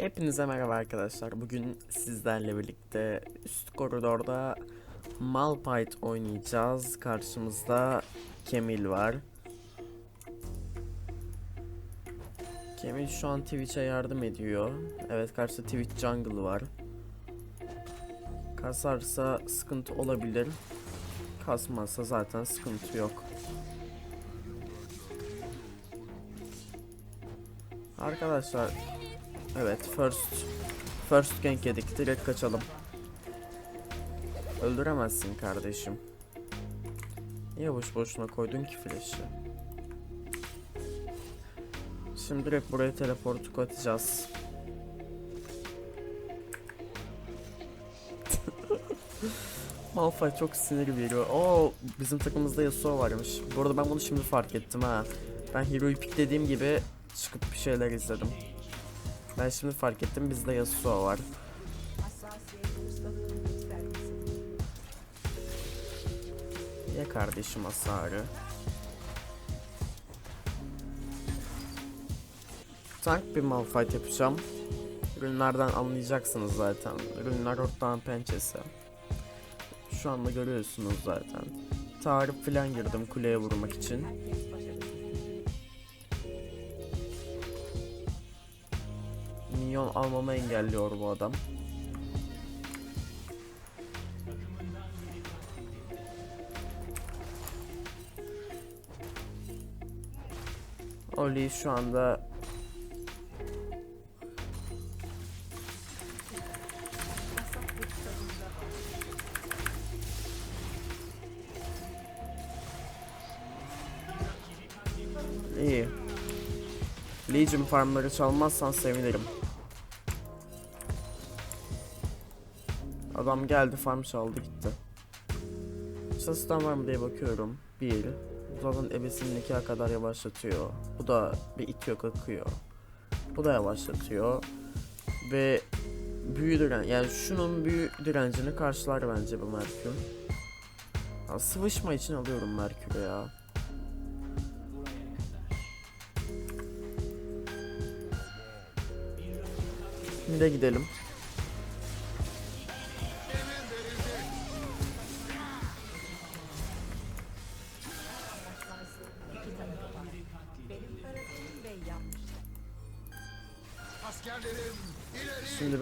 Hepinize merhaba arkadaşlar. Bugün sizlerle birlikte üst koridorda Malphite oynayacağız. Karşımızda Kemil var. Kemil şu an Twitch'e yardım ediyor. Evet karşıda Twitch Jungle var. Kasarsa sıkıntı olabilir. Kasmazsa zaten sıkıntı yok. Arkadaşlar Evet first First gank yedik direkt kaçalım Öldüremezsin kardeşim Niye boş boşuna koydun ki flash'ı Şimdi direkt buraya teleportu atacağız Malphite çok sinir veriyor. Oo bizim takımımızda Yasuo varmış. Bu arada ben bunu şimdi fark ettim ha. Ben Hero'yu dediğim gibi çıkıp bir şeyler izledim. Ben şimdi fark ettim bizde Yasuo var. Ya kardeşim hasarı. Tank bir malfight yapacağım. Ürünlerden anlayacaksınız zaten. Ürünler ortağın pençesi. Şu anda görüyorsunuz zaten. Tarif falan girdim kuleye vurmak için. Minyon almamı engelliyor bu adam. Oli şu anda İyi. Legion farmları çalmazsan sevinirim. Adam geldi farm çaldı gitti. Sastan var mı diye bakıyorum. Bir. Zaten ebesinin ikiye kadar yavaşlatıyor. Bu da bir itiyor kakıyor. Bu da yavaşlatıyor. Ve büyü diren yani şunun büyü direncini karşılar bence bu Merkür. Ya, sıvışma için alıyorum Merkür'ü ya. Şimdi de gidelim.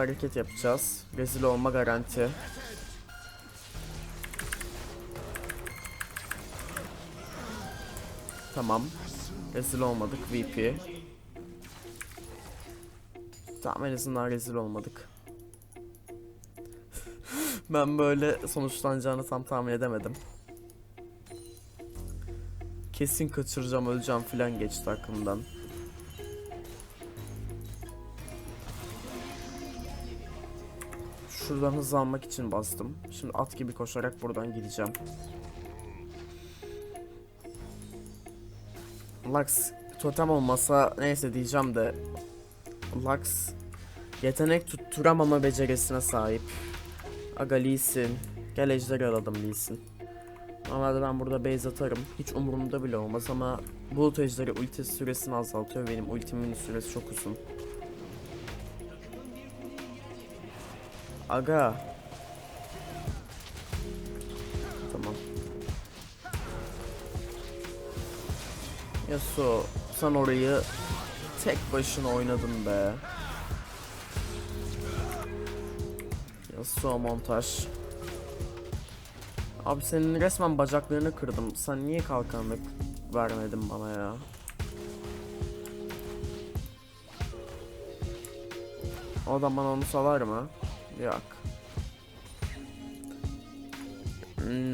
Hareket yapacağız. Rezil olma garanti. Tamam. Rezil olmadık VP. Tamam en azından rezil olmadık. ben böyle sonuçlanacağını tam tahmin edemedim. Kesin kaçıracağım öleceğim filan geçti aklımdan. Şuradan hız almak için bastım. Şimdi at gibi koşarak buradan gideceğim. Lux totem olmasa neyse diyeceğim de Lux yetenek tutturamama becerisine sahip. Aga Lee Sin. Gel ejderi alalım Lee Sin. Normalde ben burada base atarım. Hiç umurumda bile olmaz ama bulut ejderi ulti süresini azaltıyor. Benim ultimin süresi çok uzun. Aga. Tamam. Yasuo sen orayı tek başına oynadın be. Yasuo montaj. Abi senin resmen bacaklarını kırdım. Sen niye kalkanlık vermedin bana ya? O adam bana onu salar mı? Yok.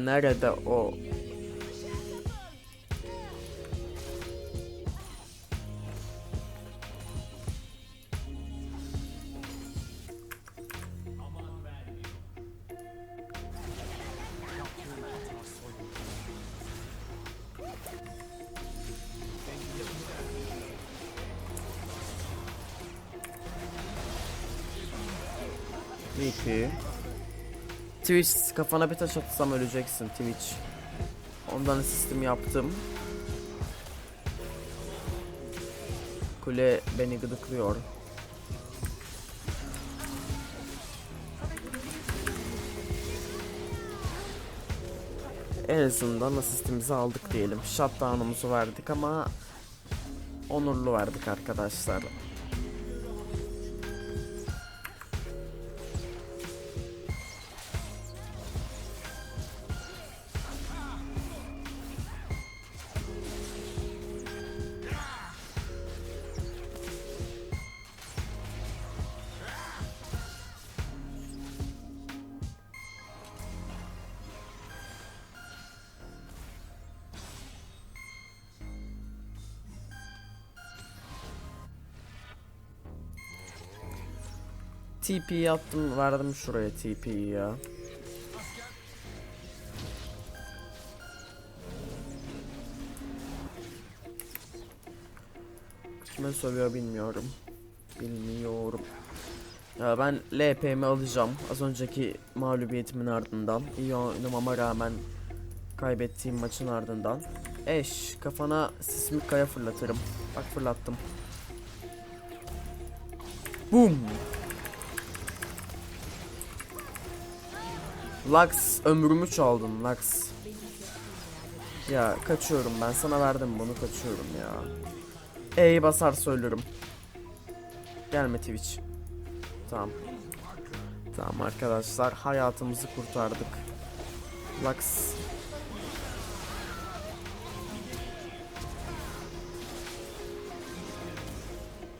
Nerede o? ki. Twitch kafana bir taş atsam öleceksin Twitch. Ondan sistem yaptım. Kule beni gıdıklıyor. En azından asistimizi aldık diyelim. Shutdown'umuzu verdik ama onurlu verdik arkadaşlar. TP'yi attım verdim şuraya TP'yi ya. Kime sövüyor bilmiyorum. Bilmiyorum. Ya ben LP'mi alacağım. Az önceki mağlubiyetimin ardından. iyi oynamama rağmen kaybettiğim maçın ardından. Eş kafana sismik kaya fırlatırım. Bak fırlattım. Boom. Lux ömrümü çaldın Lux. Ya kaçıyorum ben sana verdim bunu kaçıyorum ya. E'yi basar söylerim. Gelme Twitch. Tamam. Tamam arkadaşlar hayatımızı kurtardık. Lux.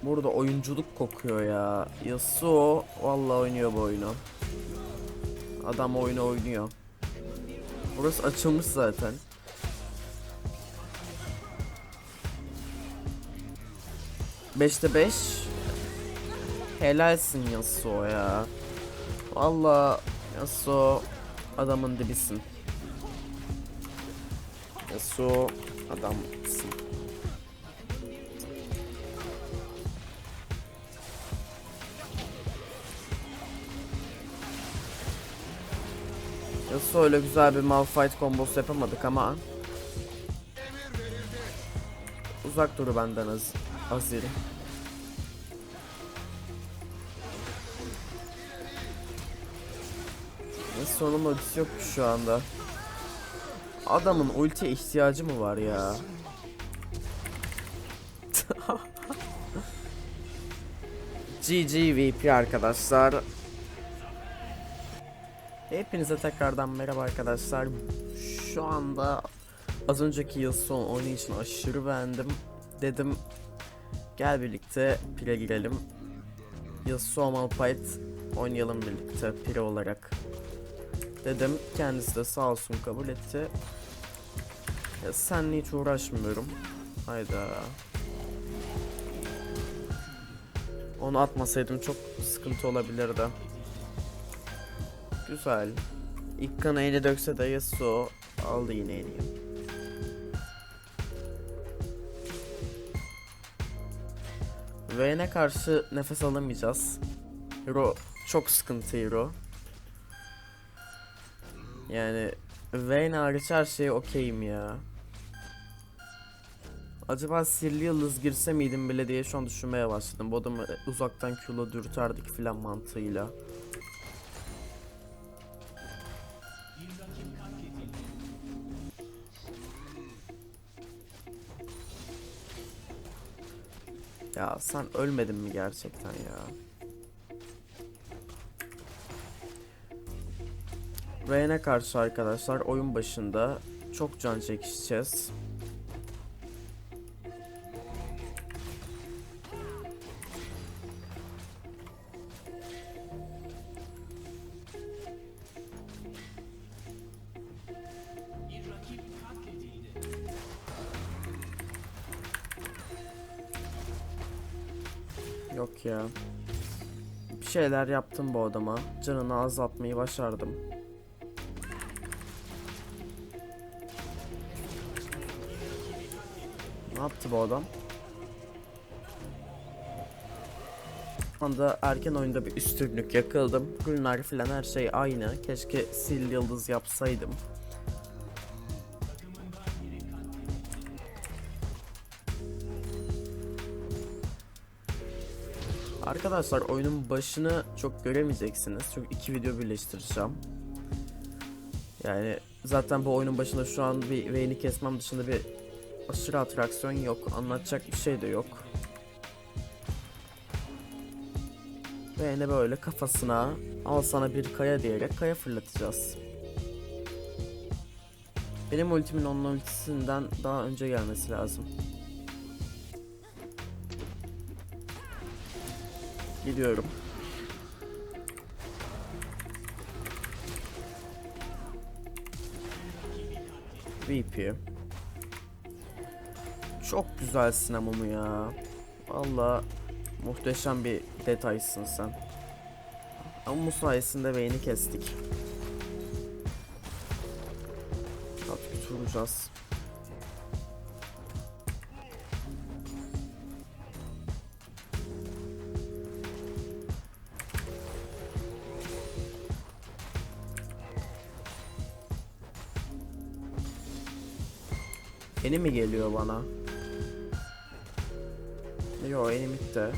Burada oyunculuk kokuyor ya. Yasuo vallahi oynuyor bu oyunu. Adam oyunu oynuyor. Burası açılmış zaten. Beşte beş. Helalsin Yasuo ya. Valla Yasuo adamın dibisin. Yasuo adamsın. Öyle güzel bir Malphite kombosu yapamadık ama. Uzak dur benden Az Azir Yasuo'nun ultisi yok şu anda. Adamın ultiye ihtiyacı mı var ya? GG VP arkadaşlar Hepinize tekrardan merhaba arkadaşlar. Şu anda az önceki yıl son oyunu için aşırı beğendim. Dedim gel birlikte pire girelim. Yıl son Malphite oynayalım birlikte pire olarak. Dedim kendisi de sağ olsun kabul etti. Ya senle hiç uğraşmıyorum. Hayda. Onu atmasaydım çok sıkıntı olabilirdi. Güzel. İlk kanı eli dökse de Yasuo aldı yine eliyi. Vayne'e karşı nefes alamayacağız. Hero çok sıkıntı Hero. Yani Vayne hariç her şey okeyim ya. Acaba sihirli yıldız girse miydim bile diye şu an düşünmeye başladım. Bu adamı uzaktan Q'la dürterdik filan mantığıyla. Ya sen ölmedin mi gerçekten ya? Reyne karşı arkadaşlar oyun başında çok can çekişeceğiz. Yok ya. Bir şeyler yaptım bu adama. Canını azaltmayı başardım. Ne yaptı bu adam? Anda erken oyunda bir üstünlük yakıldım. Günler filan her şey aynı. Keşke sil yıldız yapsaydım. Arkadaşlar oyunun başını çok göremeyeceksiniz. Çünkü iki video birleştireceğim. Yani Zaten bu oyunun başında şu an bir Vayne'i kesmem dışında bir aşırı atraksiyon yok. Anlatacak bir şey de yok. Vayne'e böyle kafasına al sana bir kaya diyerek kaya fırlatacağız. Benim ultimin onun ultisinden daha önce gelmesi lazım. Gidiyorum. VP. Çok güzelsin Amumu ya. Valla muhteşem bir detaysın sen. Amumu sayesinde beyni kestik. Artık vuracağız. Yeni mi geliyor bana? Yo enemy de.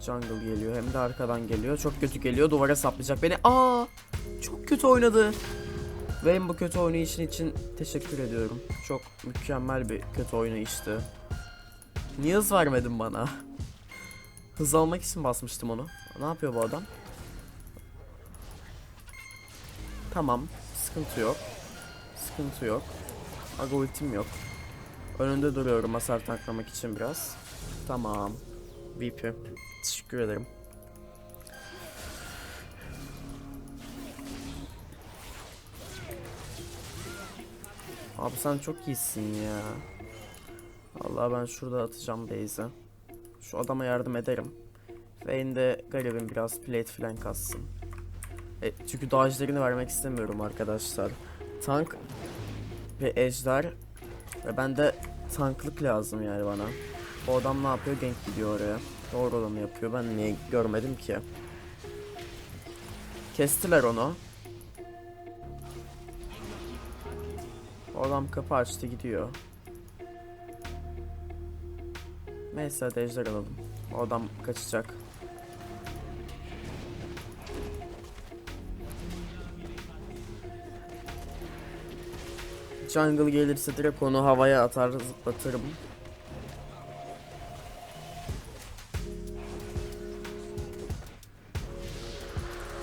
Jungle geliyor hem de arkadan geliyor. Çok kötü geliyor. Duvara saplayacak beni. Aa! Çok kötü oynadı. Ve bu kötü oynayışın için teşekkür ediyorum. Çok mükemmel bir kötü oynayıştı. Niye hız vermedin bana? Hız almak için basmıştım onu. Ne yapıyor bu adam? Tamam. Sıkıntı yok. Sıkıntı yok. Aga ultim yok. Önünde duruyorum hasar tanklamak için biraz. Tamam. VP. Teşekkür ederim. Abi sen çok iyisin ya. Allah ben şurada atacağım base'e. Şu adama yardım ederim. Vayne de garibim biraz plate falan kassın. E, çünkü dodge'lerini vermek istemiyorum arkadaşlar. Tank ve ejder ve ben de tanklık lazım yani bana. O adam ne yapıyor? Gank gidiyor oraya. Doğru olanı yapıyor. Ben niye görmedim ki? Kestiler onu. O adam kapı açtı gidiyor. Neyse ejder alalım. O adam kaçacak. Jungle gelirse direkt onu havaya atar zıplatırım.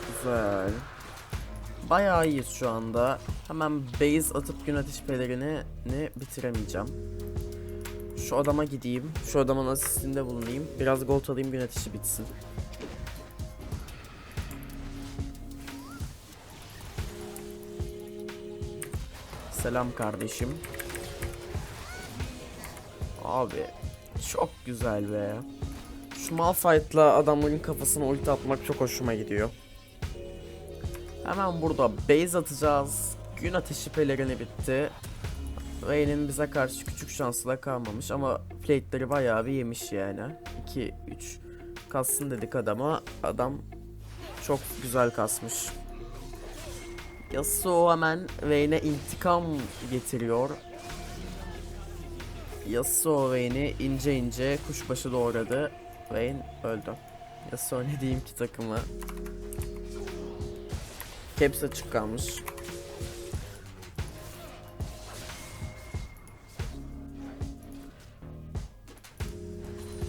Güzel. Bayağı iyiyiz şu anda. Hemen base atıp gün ateş pelerini ne bitiremeyeceğim. Şu adama gideyim. Şu adamın asistinde bulunayım. Biraz gold alayım gün ateşi bitsin. Selam kardeşim. Abi çok güzel be. Şu Malphite'la adamların kafasına ulti atmak çok hoşuma gidiyor. Hemen burada base atacağız. Gün ateşi pelerini bitti. Vayne'in bize karşı küçük şansı da kalmamış ama plate'leri bayağı bir yemiş yani. 2 3 kassın dedik adama. Adam çok güzel kasmış. Yasuo hemen Vayne'e intikam getiriyor. Yasuo Vayne'i ince ince kuşbaşı doğradı. Vayne öldü. Yasuo ne diyeyim ki takımı. Caps açık kalmış.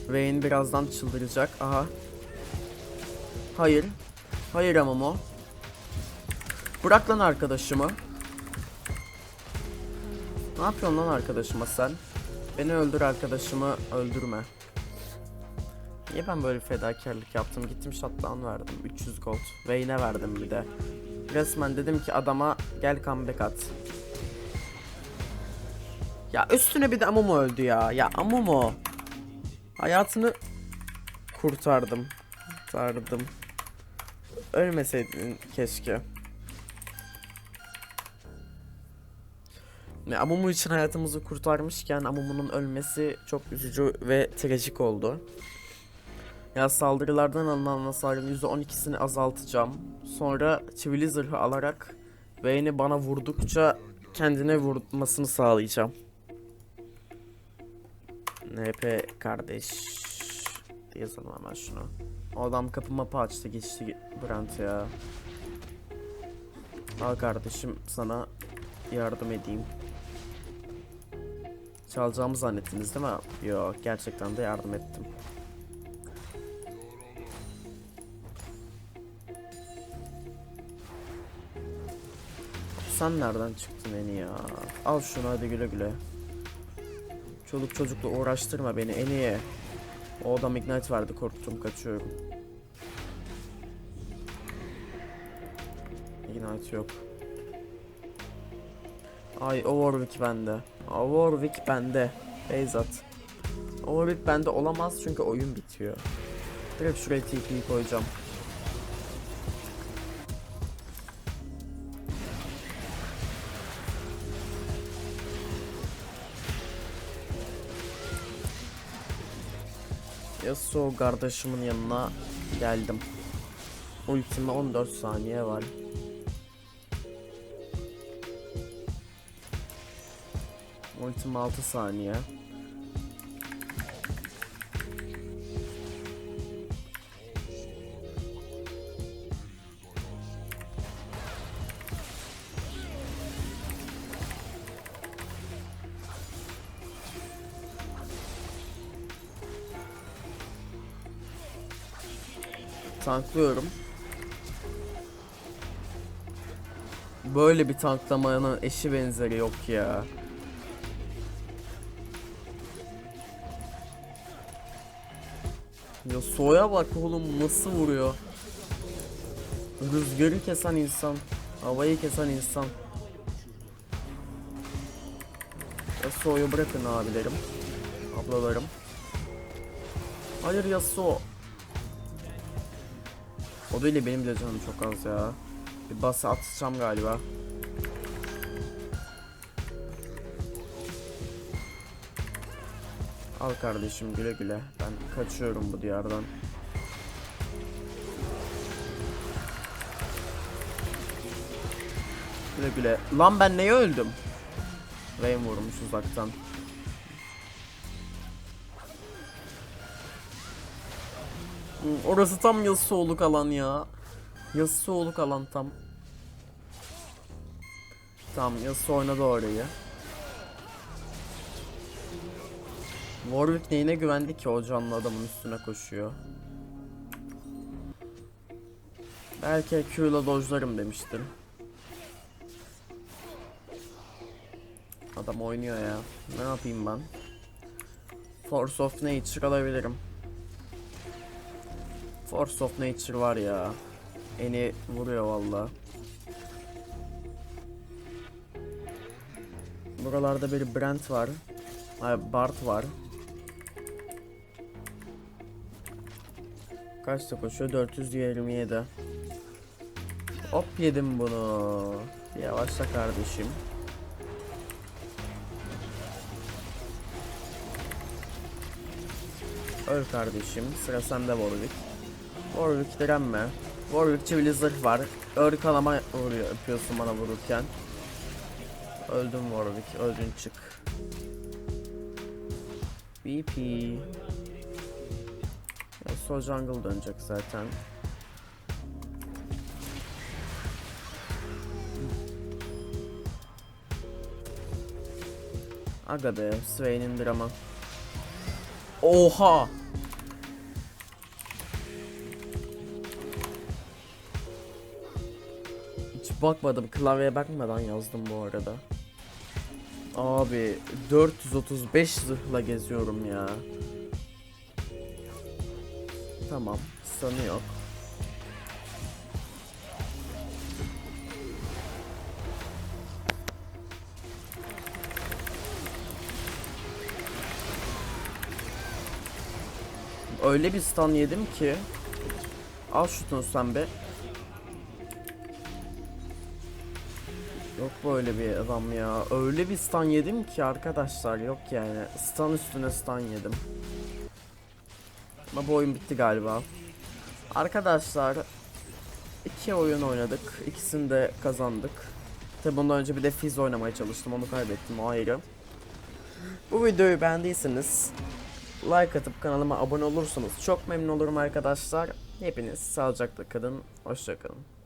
Vayne birazdan çıldıracak. Aha. Hayır. Hayır Amamo. Bırak lan arkadaşımı. Ne yapıyorsun lan arkadaşıma sen? Beni öldür arkadaşımı öldürme. Niye ben böyle fedakarlık yaptım? Gittim shutdown verdim. 300 gold. Vayne'e verdim bir de. Resmen dedim ki adama gel comeback at. Ya üstüne bir de Amumu öldü ya. Ya Amumu. Hayatını kurtardım. Kurtardım. Ölmeseydin keşke. Amumu için hayatımızı kurtarmışken Amumu'nun ölmesi çok üzücü ve trajik oldu. Ya saldırılardan alınan hasarın %12'sini azaltacağım. Sonra çivili zırhı alarak Vayne'i bana vurdukça kendine vurmasını sağlayacağım. NP kardeş. Yazalım hemen şunu. O adam kapı mapı açtı geçti Brent ya. Al kardeşim sana yardım edeyim. Çalacağımı zannettiniz değil mi? Yok gerçekten de yardım ettim. Sen nereden çıktın Eni ya? Al şunu hadi güle güle. Çoluk çocukla uğraştırma beni Eni'ye. O adam ignite verdi korktum kaçıyorum. Ignite yok. Ay o Warwick bende. O Warwick bende. Beyzat. O Warwick bende olamaz çünkü oyun bitiyor. Direkt şuraya TP'yi koyacağım. Yasuo kardeşimin yanına geldim. Ultime 14 saniye var. Ultim 6 saniye. Tanklıyorum. Böyle bir tanklamanın eşi benzeri yok ya. Ya soya bak oğlum nasıl vuruyor. Rüzgarı kesen insan. Havayı kesen insan. Yasuo'yu bırakın abilerim. Ablalarım. Hayır Yasuo. O değil benim bile canım çok az ya. Bir bas atacağım galiba. Al kardeşim güle güle. Ben kaçıyorum bu diyardan. Güle güle. Lan ben neye öldüm? Rain vurmuş uzaktan. Hı, Orası tam Yasuo'luk alan ya. Yasuo'luk alan tam. Tamam Yasuo oynadı orayı. Warwick neyine güvendi ki o canlı adamın üstüne koşuyor. Belki Q'la dojlarım demiştim. Adam oynuyor ya. Ne yapayım ben? Force of Nature alabilirim. Force of Nature var ya. Eni vuruyor valla. Buralarda bir Brent var. Ay Bart var. Kaçta koşuyor? 427. Hop yedim bunu. Yavaşla kardeşim. Öl kardeşim. Sıra sende Warwick. Warwick direnme. Warwick çivili zırh var. Örgü kanama vuruyor, yapıyorsun bana vururken. Öldüm Warwick. Öldün çık. BP. Ya Soul Jungle dönecek zaten. Aga be, Swain'in drama. Oha! Hiç bakmadım, klavyeye bakmadan yazdım bu arada. Abi 435 zırhla geziyorum ya. Tamam, sanı yok. Öyle bir stun yedim ki. Al şutunu sen be. Yok böyle bir adam ya. Öyle bir stun yedim ki arkadaşlar yok yani. Stun üstüne stun yedim. Ama bu oyun bitti galiba. Arkadaşlar iki oyun oynadık. İkisini de kazandık. Tabi bundan önce bir de Fizz oynamaya çalıştım. Onu kaybettim o ayrı. Bu videoyu beğendiyseniz like atıp kanalıma abone olursanız çok memnun olurum arkadaşlar. Hepiniz sağlıcakla kalın. Hoşçakalın.